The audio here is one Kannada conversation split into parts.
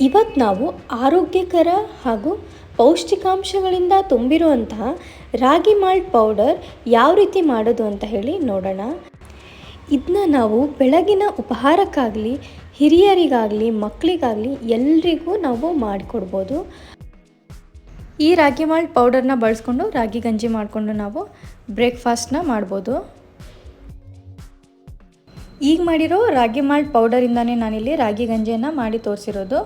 ಇವತ್ತು ನಾವು ಆರೋಗ್ಯಕರ ಹಾಗೂ ಪೌಷ್ಟಿಕಾಂಶಗಳಿಂದ ತುಂಬಿರುವಂತಹ ರಾಗಿ ಮಾಲ್ಟ್ ಪೌಡರ್ ಯಾವ ರೀತಿ ಮಾಡೋದು ಅಂತ ಹೇಳಿ ನೋಡೋಣ. ಇದನ್ನ ನಾವು ಬೆಳಗಿನ ಉಪಹಾರಕ್ಕಾಗಲಿ, ಹಿರಿಯರಿಗಾಗಲಿ ಮಕ್ಕಳಿಗಾಗಲಿ ಎಲ್ರಿಗೂ ನಾವು ಮಾಡಿಕೊಡ್ಬೋದು. ಈ ರಾಗಿ ಮಾಲ್ಟ್ ಪೌಡರ್ನ ಬಳಸ್ಕೊಂಡು ರಾಗಿ ಗಂಜಿ ಮಾಡಿಕೊಂಡು ನಾವು ಬ್ರೇಕ್ಫಾಸ್ಟ್ನ ಮಾಡ್ಬೋದು. ಈಗ ಮಾಡಿರೋ ರಾಗಿ ಮಾಲ್ಟ್ ಪೌಡರಿಂದನೇ ನಾನಿಲ್ಲಿ ರಾಗಿ ಗಂಜಿಯನ್ನು ಮಾಡಿ ತೋರಿಸಿರೋದು.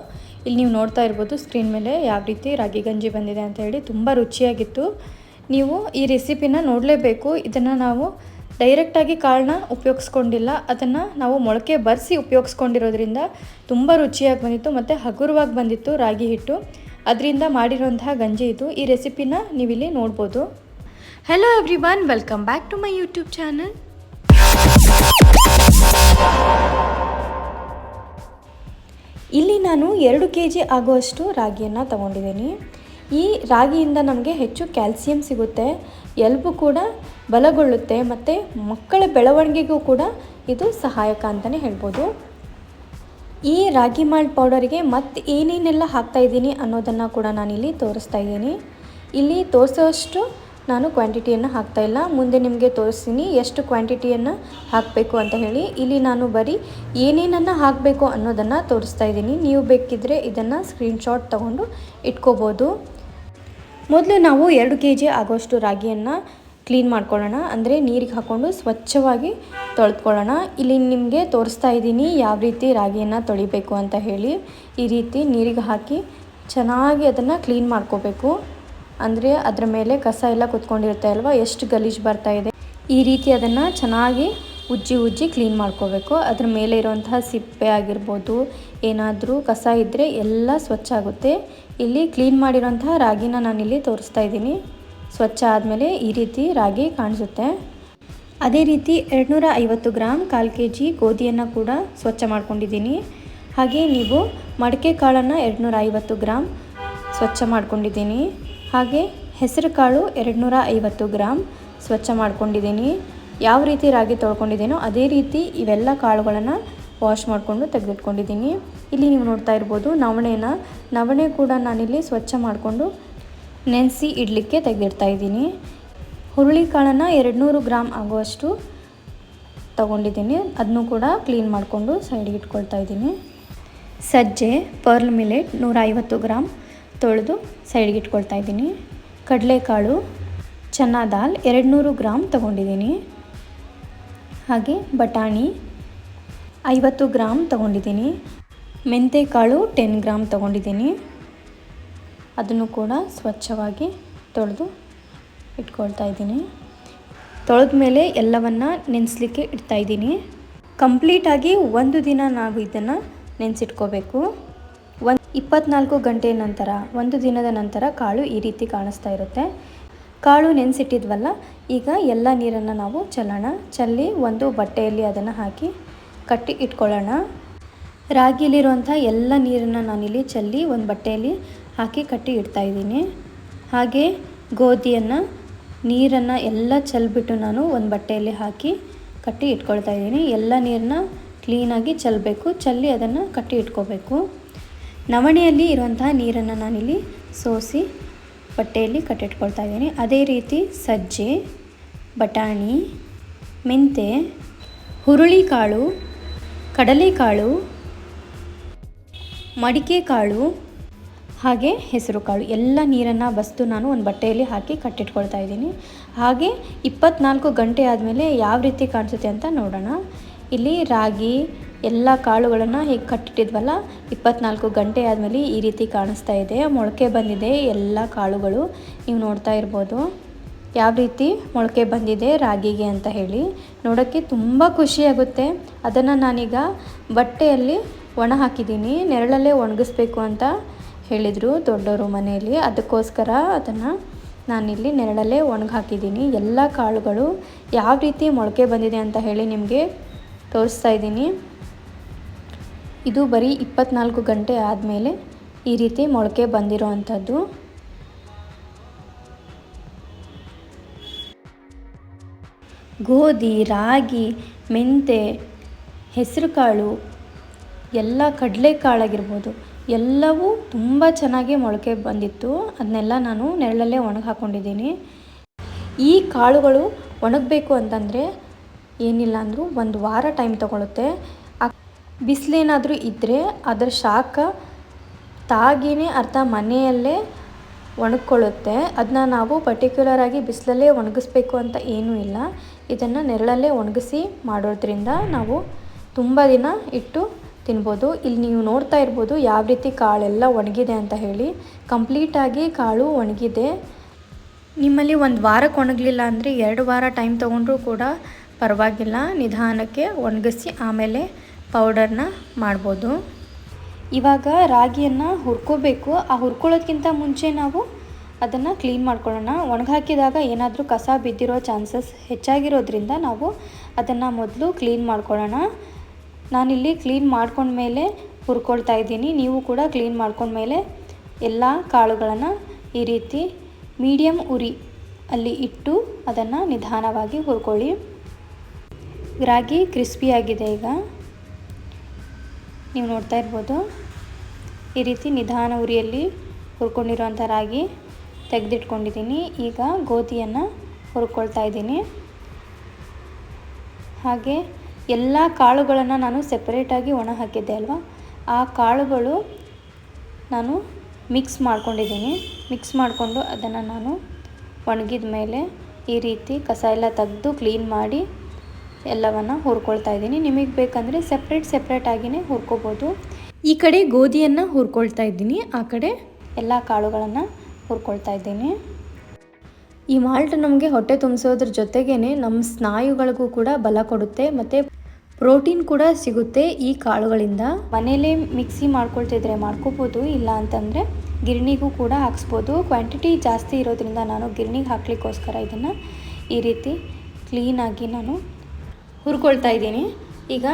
ಇಲ್ಲಿ ನೀವು ನೋಡ್ತಾ ಇರ್ಬೋದು ಸ್ಕ್ರೀನ್ ಮೇಲೆ ಯಾವ ರೀತಿ ರಾಗಿ ಗಂಜಿ ಬಂದಿದೆ ಅಂತ ಹೇಳಿ ತುಂಬ ರುಚಿಯಾಗಿತ್ತು. ನೀವು ಈ ರೆಸಿಪಿನ ನೋಡಲೇಬೇಕು. ಇದನ್ನು ನಾವು ಡೈರೆಕ್ಟಾಗಿ ಕಾಳನ್ನ ಉಪಯೋಗಿಸ್ಕೊಂಡಿಲ್ಲ. ಅದನ್ನು ನಾವು ಮೊಳಕೆ ಬರೆಸಿ ಉಪಯೋಗಿಸ್ಕೊಂಡಿರೋದ್ರಿಂದ ತುಂಬ ರುಚಿಯಾಗಿ ಬಂದಿತ್ತು ಮತ್ತು ಹಗುರವಾಗಿ ಬಂದಿತ್ತು ರಾಗಿ ಹಿಟ್ಟು. ಅದರಿಂದ ಮಾಡಿರೋಂತಹ ಗಂಜಿ ಇದು. ಈ ರೆಸಿಪಿನ ನೀವಿಲ್ಲಿ ನೋಡ್ಬೋದು. Hello every welcome back to my YouTube channel ಇಲ್ಲಿ ನಾನು ಎರಡು ಕೆ ಜಿ ಆಗುವಷ್ಟು ರಾಗಿಯನ್ನು ತಗೊಂಡಿದ್ದೀನಿ. ಈ ರಾಗಿಯಿಂದ ನಮಗೆ ಹೆಚ್ಚು ಕ್ಯಾಲ್ಸಿಯಂ ಸಿಗುತ್ತೆ, ಎಲ್ಬು ಕೂಡ ಬಲಗೊಳ್ಳುತ್ತೆ, ಮತ್ತು ಮಕ್ಕಳ ಬೆಳವಣಿಗೆಗೂ ಕೂಡ ಇದು ಸಹಾಯಕ ಅಂತಲೇ ಹೇಳ್ಬೋದು. ಈ ರಾಗಿ ಮಾಲ್ಟ್ ಪೌಡರಿಗೆ ಮತ್ತೆ ಏನೇನೆಲ್ಲ ಹಾಕ್ತಾಯಿದ್ದೀನಿ ಅನ್ನೋದನ್ನು ಕೂಡ ನಾನಿಲ್ಲಿ ತೋರಿಸ್ತಾ ಇದ್ದೀನಿ. ಇಲ್ಲಿ ತೋರಿಸೋಷ್ಟು ನಾನು ಕ್ವಾಂಟಿಟಿಯನ್ನು ಹಾಕ್ತಾ ಇಲ್ಲ. ಮುಂದೆ ನಿಮಗೆ ತೋರಿಸ್ತೀನಿ ಎಷ್ಟು ಕ್ವಾಂಟಿಟಿಯನ್ನು ಹಾಕಬೇಕು ಅಂತ ಹೇಳಿ. ಇಲ್ಲಿ ನಾನು ಬರೀ ಏನೇನನ್ನು ಹಾಕಬೇಕು ಅನ್ನೋದನ್ನು ತೋರಿಸ್ತಾ ಇದ್ದೀನಿ. ನೀವು ಬೇಕಿದ್ದರೆ ಇದನ್ನು ಸ್ಕ್ರೀನ್ಶಾಟ್ ತೊಗೊಂಡು ಇಟ್ಕೋಬೋದು. ಮೊದಲು ನಾವು ಎರಡು ಕೆ ಜಿ ಆಗೋಷ್ಟು ರಾಗಿಯನ್ನು ಕ್ಲೀನ್ ಮಾಡ್ಕೊಳ್ಳೋಣ. ಅಂದರೆ ನೀರಿಗೆ ಹಾಕ್ಕೊಂಡು ಸ್ವಚ್ಛವಾಗಿ ತೊಳೆದ್ಕೊಳ್ಳೋಣ. ಇಲ್ಲಿ ನಿಮಗೆ ತೋರಿಸ್ತಾ ಇದ್ದೀನಿ ಯಾವ ರೀತಿ ರಾಗಿಯನ್ನು ತೊಳಿಬೇಕು ಅಂತ ಹೇಳಿ. ಈ ರೀತಿ ನೀರಿಗೆ ಹಾಕಿ ಚೆನ್ನಾಗಿ ಅದನ್ನು ಕ್ಲೀನ್ ಮಾಡ್ಕೋಬೇಕು. ಅಂದರೆ ಅದರ ಮೇಲೆ ಕಸ ಎಲ್ಲ ಕುತ್ಕೊಂಡಿರುತ್ತೆ ಅಲ್ವಾ? ಎಷ್ಟು ಗಲೀಜು ಬರ್ತಾ ಇದೆ? ಈ ರೀತಿ ಅದನ್ನು ಚೆನ್ನಾಗಿ ಉಜ್ಜಿ ಉಜ್ಜಿ ಕ್ಲೀನ್ ಮಾಡ್ಕೋಬೇಕು. ಅದ್ರ ಮೇಲೆ ಇರುವಂತಹ ಸಿಪ್ಪೆ ಆಗಿರ್ಬೋದು, ಏನಾದರೂ ಕಸ ಇದ್ದರೆ ಎಲ್ಲ ಸ್ವಚ್ಛ ಆಗುತ್ತೆ. ಇಲ್ಲಿ ಕ್ಲೀನ್ ಮಾಡಿರೋಂತಹ ರಾಗಿನ ನಾನಿಲ್ಲಿ ತೋರಿಸ್ತಾ ಇದ್ದೀನಿ. ಸ್ವಚ್ಛ ಆದಮೇಲೆ ಈ ರೀತಿ ರಾಗಿ ಕಾಣಿಸುತ್ತೆ. ಅದೇ ರೀತಿ ಎರಡುನೂರ ಐವತ್ತು ಗ್ರಾಮ್ ಕಾಲು ಕೆ ಜಿ ಗೋಧಿಯನ್ನು ಕೂಡ ಸ್ವಚ್ಛ ಮಾಡ್ಕೊಂಡಿದ್ದೀನಿ. ಹಾಗೆ ನೀವು ಮಡಿಕೆ ಕಾಳನ್ನು ಎರಡುನೂರ ಐವತ್ತು ಗ್ರಾಮ್ ಸ್ವಚ್ಛ ಮಾಡ್ಕೊಂಡಿದ್ದೀನಿ. ಹಾಗೆ ಹೆಸರು ಕಾಳು ಎರಡುನೂರ ಐವತ್ತು ಗ್ರಾಮ್ ಸ್ವಚ್ಛ ಮಾಡ್ಕೊಂಡಿದ್ದೀನಿ. ಯಾವ ರೀತಿ ರಾಗಿ ತೊಳ್ಕೊಂಡಿದ್ದೀನೋ ಅದೇ ರೀತಿ ಇವೆಲ್ಲ ಕಾಳುಗಳನ್ನು ವಾಶ್ ಮಾಡಿಕೊಂಡು ತೆಗೆದಿಟ್ಕೊಂಡಿದ್ದೀನಿ. ಇಲ್ಲಿ ನೀವು ನೋಡ್ತಾ ಇರ್ಬೋದು ನವಣೆನ. ನವಣೆ ಕೂಡ ನಾನಿಲ್ಲಿ ಸ್ವಚ್ಛ ಮಾಡಿಕೊಂಡು ನೆನೆಸಿ ಇಡಲಿಕ್ಕೆ ತೆಗೆದಿಡ್ತಾ ಇದ್ದೀನಿ. ಹುರುಳಿಕಾಳನ್ನು ಎರಡು ನೂರು ಗ್ರಾಮ್ ಆಗುವಷ್ಟು ತಗೊಂಡಿದ್ದೀನಿ. ಅದನ್ನು ಕೂಡ ಕ್ಲೀನ್ ಮಾಡಿಕೊಂಡು ಸೈಡ್ಗೆ ಇಟ್ಕೊಳ್ತಾ ಇದ್ದೀನಿ. ಸಜ್ಜೆ ಪರ್ಲ್ ಮಿಲೆಟ್ ನೂರ ಐವತ್ತು ಗ್ರಾಮ್ ತೊಳೆದು ಸೈಡ್ಗೆ ಇಟ್ಕೊಳ್ತಾ ಇದ್ದೀನಿ. ಕಡಲೆಕಾಳು, ಚನ್ನ ದಾಲ್ ಎರಡು ನೂರು ಗ್ರಾಮ್ ತೊಗೊಂಡಿದ್ದೀನಿ. ಹಾಗೆ ಬಟಾಣಿ ಐವತ್ತು ಗ್ರಾಮ್ ತೊಗೊಂಡಿದ್ದೀನಿ. ಮೆಂತೆಕಾಳು ಟೆನ್ ಗ್ರಾಮ್ ತೊಗೊಂಡಿದ್ದೀನಿ. ಅದನ್ನು ಕೂಡ ಸ್ವಚ್ಛವಾಗಿ ತೊಳೆದು ಇಟ್ಕೊಳ್ತಾ ಇದ್ದೀನಿ. ತೊಳೆದ ಮೇಲೆ ಎಲ್ಲವನ್ನು ನೆನೆಸ್ಲಿಕ್ಕೆ ಇಡ್ತಾ ಇದ್ದೀನಿ. ಕಂಪ್ಲೀಟಾಗಿ ಒಂದು ದಿನ ನಾವು ಇದನ್ನು ನೆನೆಸಿಟ್ಕೋಬೇಕು. ಒಂದು ಇಪ್ಪತ್ನಾಲ್ಕು ಗಂಟೆ ನಂತರ, ಒಂದು ದಿನದ ನಂತರ ಕಾಳು ಈ ರೀತಿ ಕಾಣಿಸ್ತಾ ಇರುತ್ತೆ. ಕಾಳು ನೆನೆಸಿಟ್ಟಿದ್ವಲ್ಲ, ಈಗ ಎಲ್ಲ ನೀರನ್ನು ನಾವು ಚೆಲ್ಲೋಣ. ಚೆಲ್ಲಿ ಒಂದು ಬಟ್ಟೆಯಲ್ಲಿ ಅದನ್ನು ಹಾಕಿ ಕಟ್ಟಿ ಇಟ್ಕೊಳ್ಳೋಣ. ರಾಗಿಯಲ್ಲಿರುವಂಥ ಎಲ್ಲ ನೀರನ್ನು ನಾನಿಲ್ಲಿ ಚೆಲ್ಲಿ ಒಂದು ಬಟ್ಟೆಯಲ್ಲಿ ಹಾಕಿ ಕಟ್ಟಿ ಇಡ್ತಾ ಇದ್ದೀನಿ. ಹಾಗೆ ಗೋಧಿಯನ್ನು, ನೀರನ್ನು ಎಲ್ಲ ಚೆಲ್ಬಿಟ್ಟು ನಾನು ಒಂದು ಬಟ್ಟೆಯಲ್ಲಿ ಹಾಕಿ ಕಟ್ಟಿ ಇಟ್ಕೊಳ್ತಾ ಇದ್ದೀನಿ. ಎಲ್ಲ ನೀರನ್ನ ಕ್ಲೀನಾಗಿ ಚೆಲ್ಲಬೇಕು ಚೆಲ್ಲಿ ಅದನ್ನು ಕಟ್ಟಿ ಇಟ್ಕೋಬೇಕು. ನವಣೆಯಲ್ಲಿ ಇರುವಂತಹ ನೀರನ್ನು ನಾನಿಲ್ಲಿ ಸೋಸಿ ಬಟ್ಟೆಯಲ್ಲಿ ಕಟ್ಟಿಟ್ಕೊಳ್ತಾ ಇದ್ದೀನಿ. ಅದೇ ರೀತಿ ಸಜ್ಜೆ, ಬಟಾಣಿ, ಮೆಂತೆ, ಹುರುಳಿಕಾಳು, ಕಡಲೆಕಾಳು ಮಡಿಕೆ ಕಾಳು ಹಾಗೆ ಹೆಸರು ಕಾಳು ಎಲ್ಲ ನೀರನ್ನು ಬಸ್ತು ನಾನು ಒಂದು ಬಟ್ಟೆಯಲ್ಲಿ ಹಾಕಿ ಕಟ್ಟಿಟ್ಕೊಳ್ತಾ ಇದ್ದೀನಿ. ಹಾಗೆ ಇಪ್ಪತ್ನಾಲ್ಕು ಗಂಟೆ ಆದಮೇಲೆ ಯಾವ ರೀತಿ ಕಾಣಿಸುತ್ತೆ ಅಂತ ನೋಡೋಣ. ಇಲ್ಲಿ ರಾಗಿ ಎಲ್ಲ ಕಾಳುಗಳನ್ನು ಹೀಗೆ ಕಟ್ಟಿಟ್ಟಿದ್ವಲ್ಲ, ಇಪ್ಪತ್ನಾಲ್ಕು ಗಂಟೆ ಆದಮೇಲೆ ಈ ರೀತಿ ಕಾಣಿಸ್ತಾ ಇದೆ, ಮೊಳಕೆ ಬಂದಿದೆ ಎಲ್ಲ ಕಾಳುಗಳು, ನೀವು ನೋಡ್ತಾ ಇರ್ಬೋದು. ಯಾವ ರೀತಿ ಮೊಳಕೆ ಬಂದಿದೆ ರಾಗಿಗೆ ಅಂತ ಹೇಳಿ. ನೋಡೋಕ್ಕೆ ತುಂಬ ಖುಷಿಯಾಗುತ್ತೆ ಅದನ್ನು ನಾನೀಗ ಬಟ್ಟೆಯಲ್ಲಿ ಒಣ ಹಾಕಿದ್ದೀನಿ, ನೆರಳಲ್ಲೇ ಒಣಗಿಸ್ಬೇಕು ಅಂತ ಹೇಳಿದರು ದೊಡ್ಡವರು ಮನೆಯಲ್ಲಿ. ಅದಕ್ಕೋಸ್ಕರ ಅದನ್ನು ನಾನಿಲ್ಲಿ ನೆರಳಲ್ಲೇ ಒಣಗಿ ಹಾಕಿದ್ದೀನಿ. ಎಲ್ಲ ಕಾಳುಗಳು ಯಾವ ರೀತಿ ಮೊಳಕೆ ಬಂದಿದೆ ಅಂತ ಹೇಳಿ ನಿಮಗೆ ತೋರಿಸ್ತಾ ಇದ್ದೀನಿ. ಇದು ಬರೀ ಇಪ್ಪತ್ನಾಲ್ಕು ಗಂಟೆ ಆದಮೇಲೆ ಈ ರೀತಿ ಮೊಳಕೆ ಬಂದಿರೋ ಅಂಥದ್ದು. ಗೋಧಿ, ರಾಗಿ, ಮೆಂತೆ, ಹೆಸರುಕಾಳು, ಎಲ್ಲ ಕಡಲೆಕಾಳಾಗಿರ್ಬೋದು, ಎಲ್ಲವೂ ತುಂಬ ಚೆನ್ನಾಗಿ ಮೊಳಕೆ ಬಂದಿತ್ತು. ಅದನ್ನೆಲ್ಲ ನಾನು ನೆರಳಲ್ಲೇ ಒಣಗಿ ಹಾಕ್ಕೊಂಡಿದ್ದೀನಿ ಈ ಕಾಳುಗಳು ಒಣಗಬೇಕು ಅಂತಂದರೆ ಏನಿಲ್ಲ ಅಂದರೂ ಒಂದು ವಾರ ಟೈಮ್ ತೊಗೊಳುತ್ತೆ. ಬಿಸಿಲೇನಾದರೂ ಇದ್ದರೆ ಅದರ ಶಾಖ ತಾಗಿನೇ ಅರ್ಥ ಮನೆಯಲ್ಲೇ ಒಣಗ್ಕೊಳ್ಳುತ್ತೆ. ಅದನ್ನ ನಾವು ಪರ್ಟಿಕ್ಯುಲರ್ ಆಗಿ ಬಿಸಿಲಲ್ಲೇ ಒಣಗಿಸ್ಬೇಕು ಅಂತ ಏನೂ ಇಲ್ಲ. ಇದನ್ನು ನೆರಳಲ್ಲೇ ಒಣಗಿಸಿ ಮಾಡೋದ್ರಿಂದ ನಾವು ತುಂಬ ದಿನ ಇಟ್ಟು ತಿನ್ಬೋದು. ಇಲ್ಲಿ ನೀವು ನೋಡ್ತಾ ಇರ್ಬೋದು ಯಾವ ರೀತಿ ಕಾಳೆಲ್ಲ ಒಣಗಿದೆ ಅಂತ ಹೇಳಿ. ಕಂಪ್ಲೀಟಾಗಿ ಕಾಳು ಒಣಗಿದೆ. ನಿಮ್ಮಲ್ಲಿ ಒಂದು ವಾರಕ್ಕೆ ಒಣಗಲಿಲ್ಲ ಅಂದರೆ ಎರಡು ವಾರ ಟೈಮ್ ತೊಗೊಂಡ್ರೂ ಕೂಡ ಪರವಾಗಿಲ್ಲ. ನಿಧಾನಕ್ಕೆ ಒಣಗಿಸಿ ಆಮೇಲೆ ಪೌಡರ್ನ ಮಾಡ್ಬೋದು. ಇವಾಗ ರಾಗಿಯನ್ನು ಹುರ್ಕೋಬೇಕು. ಆ ಹುರ್ಕೊಳ್ಳೋದ್ಕಿಂತ ಮುಂಚೆ ನಾವು ಅದನ್ನು ಕ್ಲೀನ್ ಮಾಡ್ಕೊಳ್ಳೋಣ. ಒಣಗಾಕಿದಾಗ ಏನಾದರೂ ಕಸ ಬಿದ್ದಿರೋ ಚಾನ್ಸಸ್ ಹೆಚ್ಚಾಗಿರೋದ್ರಿಂದ ನಾವು ಅದನ್ನು ಮೊದಲು ಕ್ಲೀನ್ ಮಾಡ್ಕೊಳ್ಳೋಣ. ನಾನಿಲ್ಲಿ ಕ್ಲೀನ್ ಮಾಡ್ಕೊಂಡ್ಮೇಲೆ ಹುರ್ಕೊಳ್ತಾ ಇದ್ದೀನಿ. ನೀವು ಕೂಡ ಕ್ಲೀನ್ ಮಾಡ್ಕೊಂಡ್ಮೇಲೆ ಎಲ್ಲ ಕಾಳುಗಳನ್ನು ಈ ರೀತಿ ಮೀಡಿಯಮ್ ಉರಿ ಅಲ್ಲಿ ಇಟ್ಟು ಅದನ್ನು ನಿಧಾನವಾಗಿ ಹುರ್ಕೊಳ್ಳಿ. ರಾಗಿ ಕ್ರಿಸ್ಪಿಯಾಗಿದೆ ಈಗ. ನೀವು ನೋಡ್ತಾ ಇರ್ಬೋದು. ಈ ರೀತಿ ನಿಧಾನ ಉರಿಯಲ್ಲಿ ಹುರ್ಕೊಂಡಿರುವಂಥ ರಾಗಿ ತೆಗೆದಿಟ್ಕೊಂಡಿದ್ದೀನಿ. ಈಗ ಗೋಧಿಯನ್ನು ಹುರ್ಕೊಳ್ತಾ ಇದ್ದೀನಿ. ಹಾಗೆ ಎಲ್ಲ ಕಾಳುಗಳನ್ನು ನಾನು ಸೆಪರೇಟಾಗಿ ಒಣ ಹಾಕಿದ್ದೆ ಅಲ್ವಾ? ಆ ಕಾಳುಗಳು ನಾನು ಮಿಕ್ಸ್ ಮಾಡ್ಕೊಂಡಿದ್ದೀನಿ. ಮಿಕ್ಸ್ ಮಾಡಿಕೊಂಡು ಅದನ್ನು ನಾನು ಒಣಗಿದ ಮೇಲೆ ಈ ರೀತಿ ಕಸ ಎಲ್ಲ ತೆಗೆದು ಕ್ಲೀನ್ ಮಾಡಿ ಎಲ್ಲವನ್ನು ಹುರ್ಕೊಳ್ತಾ ಇದ್ದೀನಿ. ನಿಮಗೆ ಬೇಕಂದರೆ ಸಪ್ರೇಟ್ ಸೆಪ್ರೇಟಾಗಿಯೇ ಹುರ್ಕೋಬೋದು. ಈ ಕಡೆ ಗೋಧಿಯನ್ನು ಹುರ್ಕೊಳ್ತಾ ಇದ್ದೀನಿ. ಆ ಕಡೆ ಎಲ್ಲ ಕಾಳುಗಳನ್ನು ಹುರ್ಕೊಳ್ತಾ ಇದ್ದೀನಿ. ಈ ಮಾಲ್ಟ್ ನಮಗೆ ಹೊಟ್ಟೆ ತುಂಬಿಸೋದ್ರ ಜೊತೆಗೇ ನಮ್ಮ ಸ್ನಾಯುಗಳಿಗೂ ಕೂಡ ಬಲ ಕೊಡುತ್ತೆ. ಮತ್ತು ಪ್ರೋಟೀನ್ ಕೂಡ ಸಿಗುತ್ತೆ ಈ ಕಾಳುಗಳಿಂದ. ಮನೇಲೇ ಮಿಕ್ಸಿ ಮಾಡ್ಕೊಳ್ತಿದ್ರೆ ಮಾಡ್ಕೋಬೋದು, ಇಲ್ಲ ಅಂತಂದರೆ ಗಿರಣಿಗೂ ಕೂಡ ಹಾಕ್ಸ್ಬೋದು. ಕ್ವಾಂಟಿಟಿ ಜಾಸ್ತಿ ಇರೋದ್ರಿಂದ ನಾನು ಗಿರಣಿಗೆ ಹಾಕ್ಲಿಕ್ಕೋಸ್ಕರ ಇದನ್ನು ಈ ರೀತಿ ಕ್ಲೀನಾಗಿ ನಾನು ಹುರ್ಕೊಳ್ತಾ ಇದ್ದೀನಿ. ಈಗ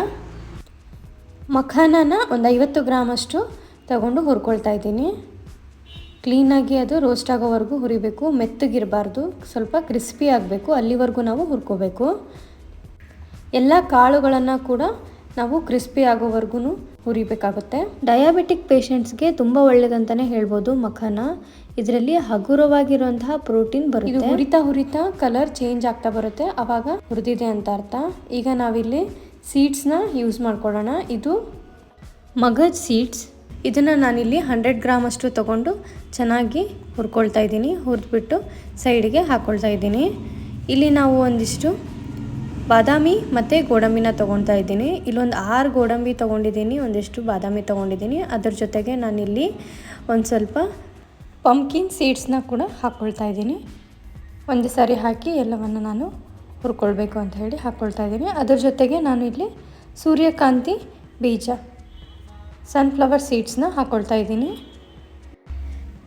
ಮಖಾನನ ಒಂದು ಐವತ್ತು ಗ್ರಾಮಷ್ಟು ತಗೊಂಡು ಹುರ್ಕೊಳ್ತಾ ಇದ್ದೀನಿ. ಕ್ಲೀನಾಗಿ ಅದು ರೋಸ್ಟ್ ಆಗೋವರೆಗೂ ಹುರಿಬೇಕು. ಮೆತ್ತಗಿರಬಾರ್ದು. ಸ್ವಲ್ಪ ಕ್ರಿಸ್ಪಿ ಆಗಬೇಕು. ಅಲ್ಲಿವರೆಗೂ ನಾವು ಹುರ್ಕೋಬೇಕು. ಎಲ್ಲ ಕಾಳುಗಳನ್ನು ಕೂಡ ನಾವು ಕ್ರಿಸ್ಪಿ ಆಗೋವರೆಗೂ ಹುರಿಬೇಕಾಗುತ್ತೆ. ಡಯಾಬಿಟಿಕ್ ಪೇಷಂಟ್ಸ್ಗೆ ತುಂಬ ಒಳ್ಳೇದಂತಾನೆ ಹೇಳ್ಬೋದು ಮಖನ. ಇದರಲ್ಲಿ ಹಗುರವಾಗಿರುವಂತಹ ಪ್ರೋಟೀನ್ ಬರುತ್ತೆ. ಇದು ಹುರಿತಾ ಹುರಿತಾ ಕಲರ್ ಚೇಂಜ್ ಆಗ್ತಾ ಬರುತ್ತೆ. ಅವಾಗ ಹುರಿದಿದೆ ಅಂತ ಅರ್ಥ. ಈಗ ನಾವಿಲ್ಲಿ ಸೀಡ್ಸ್ನ ಯೂಸ್ ಮಾಡ್ಕೊಳ್ಳೋಣ. ಇದು ಮಗಜ್ ಸೀಡ್ಸ್ ಇದನ್ನು ನಾನಿಲ್ಲಿ ಹಂಡ್ರೆಡ್ ಗ್ರಾಮ್ ಅಷ್ಟು ತೊಗೊಂಡು ಚೆನ್ನಾಗಿ ಹುರ್ಕೊಳ್ತಾ ಇದ್ದೀನಿ. ಹುರಿದ್ಬಿಟ್ಟು ಸೈಡಿಗೆ ಹಾಕ್ಕೊಳ್ತಾ ಇದ್ದೀನಿ. ಇಲ್ಲಿ ನಾವು ಒಂದಿಷ್ಟು ಬಾದಾಮಿ ಮತ್ತು ಗೋಡಂಬಿನ ತೊಗೊಳ್ತಾ ಇದ್ದೀನಿ. ಇಲ್ಲೊಂದು ಆರು ಗೋಡಂಬಿ ತೊಗೊಂಡಿದ್ದೀನಿ, ಒಂದಿಷ್ಟು ಬಾದಾಮಿ ತೊಗೊಂಡಿದ್ದೀನಿ. ಅದ್ರ ಜೊತೆಗೆ ನಾನಿಲ್ಲಿ ಒಂದು ಸ್ವಲ್ಪ ಪಂಪ್ಕಿನ್ ಸೀಡ್ಸ್ನ ಕೂಡ ಹಾಕ್ಕೊಳ್ತಾ ಇದ್ದೀನಿ. ಒಂದು ಸಾರಿ ಹಾಕಿ ಎಲ್ಲವನ್ನು ನಾನು ಹುರ್ಕೊಳ್ಬೇಕು ಅಂತ ಹೇಳಿ ಹಾಕ್ಕೊಳ್ತಾ ಇದ್ದೀನಿ. ಅದ್ರ ಜೊತೆಗೆ ನಾನು ಇಲ್ಲಿ ಸೂರ್ಯಕಾಂತಿ ಬೀಜ ಸನ್ಫ್ಲವರ್ ಸೀಡ್ಸ್ನ ಹಾಕ್ಕೊಳ್ತಾ ಇದ್ದೀನಿ.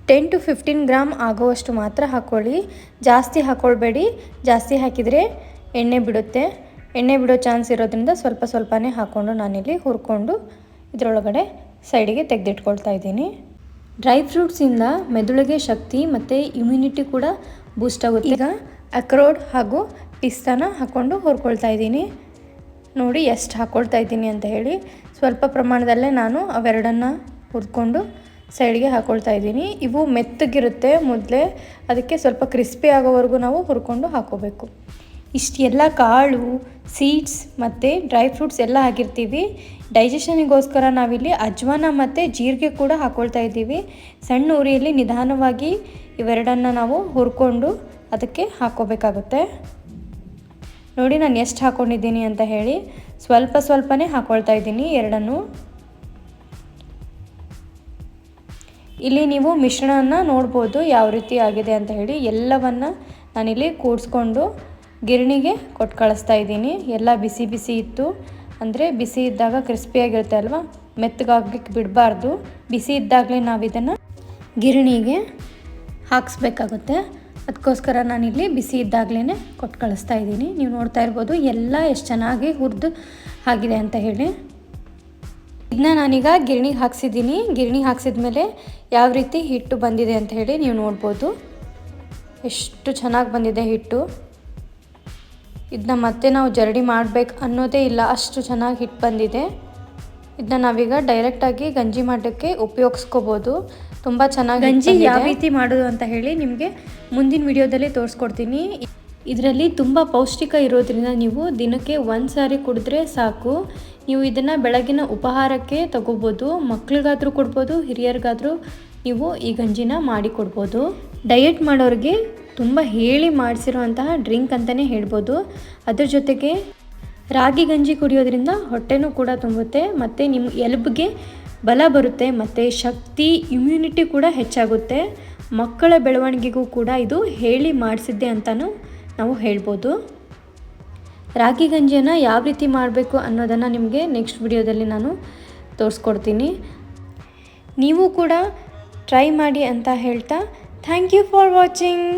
ಟೆನ್ ಟು ಫಿಫ್ಟೀನ್ ಗ್ರಾಮ್ ಆಗೋವಷ್ಟು ಮಾತ್ರ ಹಾಕ್ಕೊಳ್ಳಿ ಜಾಸ್ತಿ ಹಾಕ್ಕೊಳ್ಬೇಡಿ ಜಾಸ್ತಿ ಹಾಕಿದರೆ ಎಣ್ಣೆ ಬಿಡುತ್ತೆ. ಎಣ್ಣೆ ಬಿಡೋ ಚಾನ್ಸ್ ಇರೋದ್ರಿಂದ ಸ್ವಲ್ಪ ಸ್ವಲ್ಪನೇ ಹಾಕ್ಕೊಂಡು ನಾನಿಲ್ಲಿ ಹುರ್ಕೊಂಡು ಇದರೊಳಗಡೆ ಸೈಡಿಗೆ ತೆಗೆದಿಟ್ಕೊಳ್ತಾ ಇದ್ದೀನಿ. ಡ್ರೈ ಫ್ರೂಟ್ಸಿಂದ ಮೆದುಳಿಗೆ ಶಕ್ತಿ ಮತ್ತು ಇಮ್ಯುನಿಟಿ ಕೂಡ ಬೂಸ್ಟ್ ಆಗುತ್ತೆ. ಈಗ ಅಕ್ರೋಡ್ ಹಾಗೂ ಪಿಸ್ತಾನ ಹಾಕ್ಕೊಂಡು ಹುರ್ಕೊಳ್ತಾ ಇದ್ದೀನಿ. ನೋಡಿ ಎಷ್ಟು ಹಾಕ್ಕೊಳ್ತಾ ಇದ್ದೀನಿ ಅಂತ ಹೇಳಿ. ಸ್ವಲ್ಪ ಪ್ರಮಾಣದಲ್ಲೇ ನಾನು ಅವೆರಡನ್ನು ಹುರ್ಕೊಂಡು ಸೈಡ್ಗೆ ಹಾಕ್ಕೊಳ್ತಾ ಇದ್ದೀನಿ. ಇವು ಮೆತ್ತಗಿರುತ್ತೆ ಮೊದಲೇ. ಅದಕ್ಕೆ ಸ್ವಲ್ಪ ಕ್ರಿಸ್ಪಿ ಆಗೋವರೆಗೂ ನಾವು ಹುರ್ಕೊಂಡು ಹಾಕೋಬೇಕು. ಇಷ್ಟೆಲ್ಲ ಕಾಳು ಸೀಡ್ಸ್ ಮತ್ತು ಡ್ರೈ ಫ್ರೂಟ್ಸ್ ಎಲ್ಲ ಹಾಕಿರ್ತೀವಿ. ಡೈಜೆಷನಿಗೋಸ್ಕರ ನಾವಿಲ್ಲಿ ಅಜ್ವಾನ ಮತ್ತು ಜೀರಿಗೆ ಕೂಡ ಹಾಕ್ಕೊಳ್ತಾ ಇದ್ದೀವಿ. ಸಣ್ಣ ಉರಿಯಲ್ಲಿ ನಿಧಾನವಾಗಿ ಇವೆರಡನ್ನು ನಾವು ಹುರ್ಕೊಂಡು ಅದಕ್ಕೆ ಹಾಕ್ಕೋಬೇಕಾಗುತ್ತೆ. ನೋಡಿ ನಾನು ಎಷ್ಟು ಹಾಕ್ಕೊಂಡಿದ್ದೀನಿ ಅಂತ ಹೇಳಿ. ಸ್ವಲ್ಪ ಸ್ವಲ್ಪನೇ ಹಾಕ್ಕೊಳ್ತಾ ಇದ್ದೀನಿ ಎರಡನ್ನು. ಇಲ್ಲಿ ನೀವು ಮಿಶ್ರಣನ ನೋಡ್ಬೋದು ಯಾವ ರೀತಿ ಆಗಿದೆ ಅಂತ ಹೇಳಿ. ಎಲ್ಲವನ್ನು ನಾನಿಲ್ಲಿ ಕೂಡಿಸ್ಕೊಂಡು ಗಿರಣಿಗೆ ಕೊಟ್ಟು ಕಳಿಸ್ತಾ ಇದ್ದೀನಿ. ಎಲ್ಲ ಬಿಸಿ ಬಿಸಿ ಇತ್ತು. ಅಂದರೆ ಬಿಸಿ ಇದ್ದಾಗ ಕ್ರಿಸ್ಪಿಯಾಗಿರುತ್ತೆ ಅಲ್ವಾ? ಮೆತ್ತಗಾಗಲಿಕ್ಕೆ ಬಿಡಬಾರ್ದು. ಬಿಸಿ ಇದ್ದಾಗಲೇ ನಾವು ಇದನ್ನು ಗಿರಣಿಗೆ ಹಾಕಿಸ್ಬೇಕಾಗುತ್ತೆ. ಅದಕ್ಕೋಸ್ಕರ ನಾನಿಲ್ಲಿ ಬಿಸಿ ಇದ್ದಾಗಲೇ ಕೊಟ್ಟು ಕಳಿಸ್ತಾ ಇದ್ದೀನಿ. ನೀವು ನೋಡ್ತಾ ಇರ್ಬೋದು, ಎಲ್ಲ ಎಷ್ಟು ಚೆನ್ನಾಗಿ ಹುರಿದು ಆಗಿದೆ ಅಂತ ಹೇಳಿ. ಇದನ್ನ ನಾನೀಗ ಗಿರಣಿಗೆ ಹಾಕ್ಸಿದ್ದೀನಿ. ಗಿರಣಿ ಹಾಕ್ಸಿದ ಮೇಲೆ ಯಾವ ರೀತಿ ಹಿಟ್ಟು ಬಂದಿದೆ ಅಂತ ಹೇಳಿ ನೀವು ನೋಡ್ಬೋದು. ಎಷ್ಟು ಚೆನ್ನಾಗಿ ಬಂದಿದೆ ಹಿಟ್ಟು. ಇದನ್ನ ಮತ್ತೆ ನಾವು ಜರಡಿ ಮಾಡಬೇಕು ಅನ್ನೋದೇ ಇಲ್ಲ. ಅಷ್ಟು ಚೆನ್ನಾಗಿ ಹಿಟ್ಟು ಬಂದಿದೆ. ಇದನ್ನ ನಾವೀಗ ಡೈರೆಕ್ಟಾಗಿ ಗಂಜಿ ಮಾಡೋಕ್ಕೆ ಉಪಯೋಗಿಸ್ಕೋಬೋದು. ತುಂಬ ಚೆನ್ನಾಗಿ ಗಂಜಿ ಯಾವ ರೀತಿ ಮಾಡೋದು ಅಂತ ಹೇಳಿ ನಿಮಗೆ ಮುಂದಿನ ವಿಡಿಯೋದಲ್ಲಿ ತೋರಿಸ್ಕೊಡ್ತೀನಿ. ಇದರಲ್ಲಿ ತುಂಬ ಪೌಷ್ಟಿಕ ಇರೋದ್ರಿಂದ ನೀವು ದಿನಕ್ಕೆ ಒಂದು ಸಾರಿ ಕುಡಿದ್ರೆ ಸಾಕು. ನೀವು ಇದನ್ನು ಬೆಳಗಿನ ಉಪಹಾರಕ್ಕೆ ತಗೋಬೋದು. ಮಕ್ಳಿಗಾದರೂ ಕೊಡ್ಬೋದು ಹಿರಿಯರಿಗಾದರೂ ನೀವು ಈ ಗಂಜಿನ ಮಾಡಿ ಕೊಡ್ಬೋದು. ಡಯಟ್ ಮಾಡೋರಿಗೆ ತುಂಬ ಹೇಳಿ ಮಾಡಿಸಿರುವಂತಹ ಡ್ರಿಂಕ್ ಅಂತಲೇ ಹೇಳ್ಬೋದು. ಅದ್ರ ಜೊತೆಗೆ ರಾಗಿ ಗಂಜಿ ಕುಡಿಯೋದ್ರಿಂದ ಹೊಟ್ಟೆನೂ ಕೂಡ ತುಂಬುತ್ತೆ, ಮತ್ತು ನಿಮ್ಮ ಎಲ್ಬ್ಗೆ ಬಲ ಬರುತ್ತೆ, ಮತ್ತು ಶಕ್ತಿ ಇಮ್ಯುನಿಟಿ ಕೂಡ ಹೆಚ್ಚಾಗುತ್ತೆ. ಮಕ್ಕಳ ಬೆಳವಣಿಗೆಗೂ ಕೂಡ ಇದು ಹೇಳಿ ಮಾಡಿಸಿದ್ದೆ ಅಂತಲೂ ನಾವು ಹೇಳ್ಬೋದು. ರಾಗಿ ಗಂಜಿಯನ್ನು ಯಾವ ರೀತಿ ಮಾಡಬೇಕು ಅನ್ನೋದನ್ನು ನಿಮಗೆ ನೆಕ್ಸ್ಟ್ ವಿಡಿಯೋದಲ್ಲಿ ನಾನು ತೋರಿಸ್ಕೊಡ್ತೀನಿ. ನೀವು ಕೂಡ ಟ್ರೈ ಮಾಡಿ ಅಂತ ಹೇಳ್ತಾ ಥ್ಯಾಂಕ್ ಯು ಫಾರ್ ವಾಚಿಂಗ್